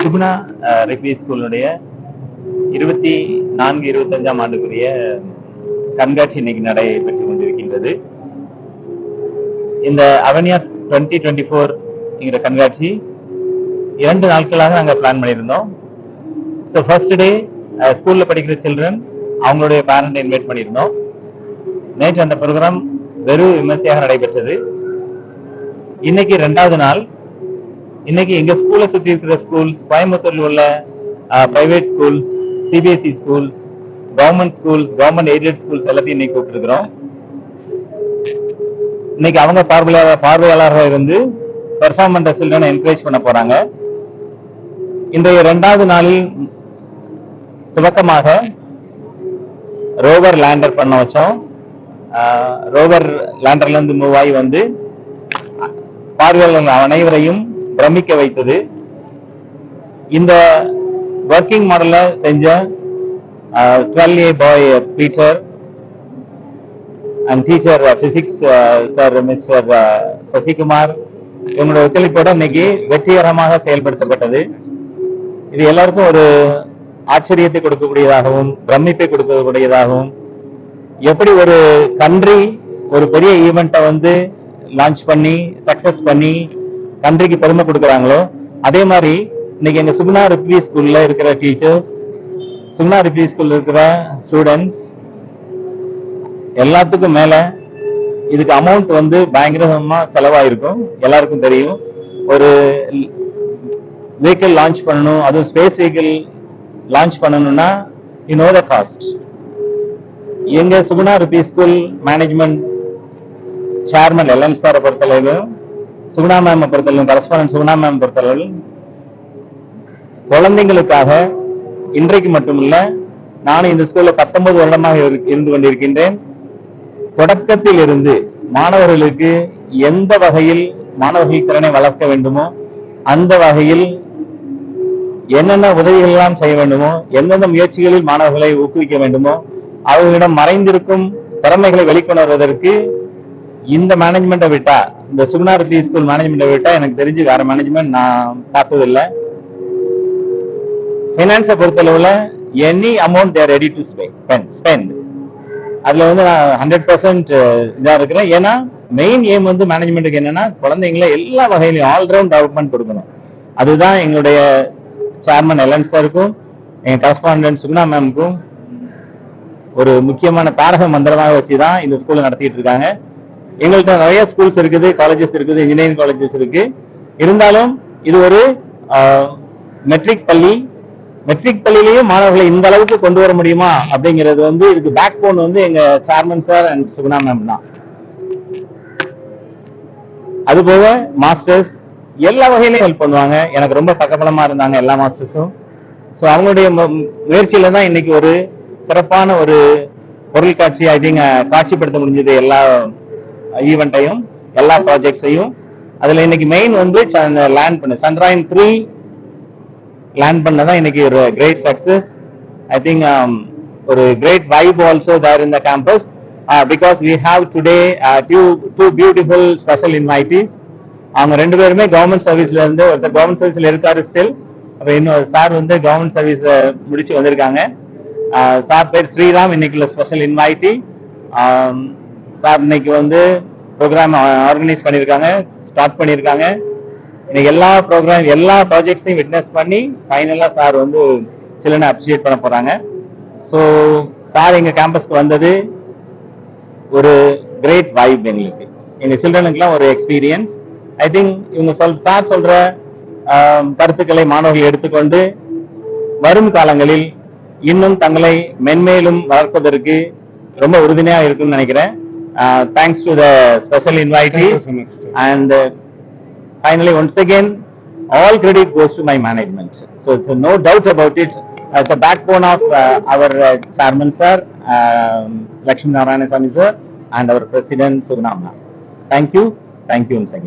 சுகுணா ரெஃபி ஸ்கூலுடைய இருபத்தி நான்கு இருபத்தஞ்சாம் ஆண்டுக்குரிய கண்காட்சி இன்னைக்கு நடைபெற்று கொண்டிருக்கின்றது. இந்த அவனியா டுவெண்ட்டி டுவெண்ட்டி ஃபோர் கண்காட்சி இரண்டு நாட்களாக நாங்கள் பிளான் பண்ணியிருந்தோம். ஸோ ஃபர்ஸ்ட் டே ஸ்கூலில் படிக்கிற சில்ட்ரன் அவங்களுடைய பேரண்டை இன்வைட் பண்ணியிருந்தோம். நேற்று அந்த ப்ரோக்ராம் வெறும் விமர்சையாக நடைபெற்றது. இன்னைக்கு ரெண்டாவது நாள் இன்னைக்கு எங்க ஸ்கூலை சுத்தி இருக்கிற ஸ்கூல்ஸ் கோயம்புத்தூர்ல உள்ள private schools CBSE schools government schools government aided schools எல்லாத்தையும் இன்னைக்கு கூப்பிட்டுருக்கிறோம். இன்னைக்கு அவங்க பார்வையாளர் பார்வையாளராக இருந்து பெர்ஃபார்ம் பண்ற சில்ட்ரனை என்கரேஜ் பண்ண போறாங்க. இன்றைய இரண்டாவது நாளில் துவக்கமாக ரோவர் லேண்டர் பண்ண வச்சோம். ரோவர் லேண்டர்ல இருந்து மூவ் ஆகி வந்து பார்வையாளர்கள் அனைவரையும் பிரமிக்க வைத்தது. இந்த ஒர்க்கிங் மாடல்ல செஞ்ச twelve A boy Peter and teacher physics sir mister Sasikumar இவங்களோட ஒத்துழைப்போட இன்னைக்கு வெற்றிகரமாக செயல்படுத்தப்பட்டது. இது எல்லாருக்கும் ஒரு ஆச்சரியத்தை கொடுக்கக்கூடியதாகவும் பிரமிப்பை கொடுக்கக்கூடியதாகவும் எப்படி ஒரு கண்ட்ரி ஒரு பெரிய ஈவெண்ட்டை வந்து லான்ச் பண்ணி சக்சஸ் பண்ணி கண்ட்ரிக்கு பெருமை கொடுக்குறாங்களோ? அதே மாதிரி இன்னைக்கு எங்க சுகுணா ரிப்வி ஸ்கூல்ல இருக்கிற டீச்சர்ஸ் சுகுணா ரிப்வி ஸ்கூல்ல இருக்கிற ஸ்டூடெண்ட்ஸ் எல்லாத்துக்கும் மேல இதுக்கு அமௌண்ட் வந்து பயங்கரமா செலவாயிருக்கும். எல்லாருக்கும் தெரியும். ஒரு வெஹிக்கிள் லான்ச் பண்ணணும். அதுவும் ஸ்பேஸ் வெஹிக்கிள் லான்ச் பண்ணணும்னா யூ நோ த காஸ்ட் எங்க சுகுணா ரிபி ஸ்கூல் மேனேஜ்மெண்ட் சேர்மன் எல்என் சாரை பொறுத்தளவு சுகுணா மேம் பொறுத்தளவும் கரஸ்பாண்ட் சுகுணா மேம் பொறுத்தளவில் குழந்தைங்களுக்காக இன்றைக்கு மட்டுமில்ல நானும் இந்த ஸ்கூல்ல பத்தொன்பது வருடமாக இருந்து கொண்டிருக்கின்றேன். தொடக்கத்தில் இருந்து மாணவர்களுக்கு எந்த வகையில் மாணவர்கள் திறனை வளர்க்க வேண்டுமோ அந்த வகையில் என்னென்ன உதவிகள் எல்லாம் செய்ய வேண்டுமோ எந்தெந்த முயற்சிகளில் மாணவர்களை ஊக்குவிக்க வேண்டுமோ அவர்களிடம் மறைந்திருக்கும் திறமைகளை வெளிக்கொணர்வதற்கு இந்த மேனேஜ்மெண்ட்டை விட்டா இந்த சுகுணாரதி ஸ்கூல் மேனேஜ்மெண்ட் விட்டா எனக்கு தெரிஞ்சு வேற மேனேஜ்மெண்ட் நான் பார்த்ததில்லை. ஃபைனான்ஸை பொறுத்தளவுல any amount there ready to spend அதுல வந்து நான் ஹண்ட்ரட் பர்சன்ட் இதா இருக்கிறேன். ஏன்னா மெயின் எய்ம் வந்து மேனேஜ்மெண்ட்டுக்கு என்னன்னா குழந்தைங்களை எல்லா வகையிலையும் ஆல்ரவுண்ட் டெவலப்மெண்ட் கொடுக்கணும். அதுதான் எங்களுடைய சேர்மன் எலன் சாருக்கும் எங்க கரஸ்பாண்டன்ட் சுகுணா மேம்க்கும் ஒரு முக்கியமான தாரக மந்திரமாக வச்சுதான் இந்த ஸ்கூலை நடத்திட்டு இருக்காங்க. எங்கள்கிட்ட நிறைய ஸ்கூல்ஸ் இருக்குது காலேஜஸ் இருக்குது இன்ஜினியரிங் காலேஜஸ் இருக்கு. இருந்தாலும் இது ஒரு மெட்ரிக் பள்ளி. மெட்ரிக் பள்ளியிலையும் மாணவர்களை இந்த அளவுக்கு கொண்டு வர முடியுமா அப்படிங்கிறது வந்து இதுக்கு பேக் போன் வந்து எங்க chairman sir and Suguna ma'am தான். அது போக மாஸ்டர்ஸ் எல்லா வகையிலையும் ஹெல்ப் பண்ணுவாங்க. எனக்கு ரொம்ப பக்கபலமா இருந்தாங்க எல்லா மாஸ்டர்ஸும் ஸோ அவங்களுடைய மு- முயற்சியில தான் இன்னைக்கு ஒரு சிறப்பான ஒரு பொருள் காட்சி ஐ திங்க் காட்சிப்படுத்த முடிஞ்சது எல்லா ஈவெண்ட்டையும் எல்லா ப்ராஜெக்ட்ஸையும் அதுல இன்னைக்கு மெயின் வந்து லேண்ட் பண்ணு சந்திராயன் த்ரீ லேண்ட் பண்ணதான் இன்னைக்கு ஒரு கிரேட் சக்சஸ் ஐ திங்க் ஒரு great vibe also there in the campus because we have today two two beautiful special invitees அவங்க ரெண்டு பேருமே கவர்மெண்ட் சர்வீஸ்ல இருந்து ஒருத்தர் கவர்மெண்ட் சர்வீஸ்ல இருக்காரு ஸ்டில் அப்ப இன்னொரு சார் வந்து கவர்மெண்ட் சர்வீஸ் முடிச்சு வந்திருக்காங்க. Uh, சார் பேர் ஸ்ரீராம் இன்னைக்குள்ள ஸ்பெஷல் இன்வைட்டி சார் இன்னைக்கு வந்து ப்ரோக்ராம் ஆர்கனைஸ் பண்ணியிருக்காங்க ஸ்டார்ட் பண்ணியிருக்காங்க. இன்னைக்கு எல்லா ப்ரோக்ராம் எல்லா ப்ராஜெக்ட்ஸையும் விட்னஸ் பண்ணி ஃபைனலாக சார் வந்து சிலனை அப்ரிஷியேட் பண்ண போகிறாங்க ஸோ சார் எங்கள் கேம்பஸ்க்கு வந்தது ஒரு கிரேட் வைப் எங்களுக்கு. எங்கள் சில்ட்ரனுக்குலாம் ஒரு எக்ஸ்பீரியன்ஸ் ஐ திங்க் இவங்க சொல் சார் சொல்கிற கருத்துக்களை மாணவர்கள் எடுத்துக்கொண்டு வரும் காலங்களில் இன்னும் தங்களை மென்மேலும் வளர்ப்பதற்கு ரொம்ப உறுதுணையாக இருக்கும்னு நினைக்கிறேன். Uh, thanks to the special invitee. So much, and uh, finally, once again, all credit goes to my management. So it's uh, no doubt about it. As a backbone of uh, our uh, chairman sir, um, Lakshmi sir, and our president Sugunamna. Thank you. Thank you once again.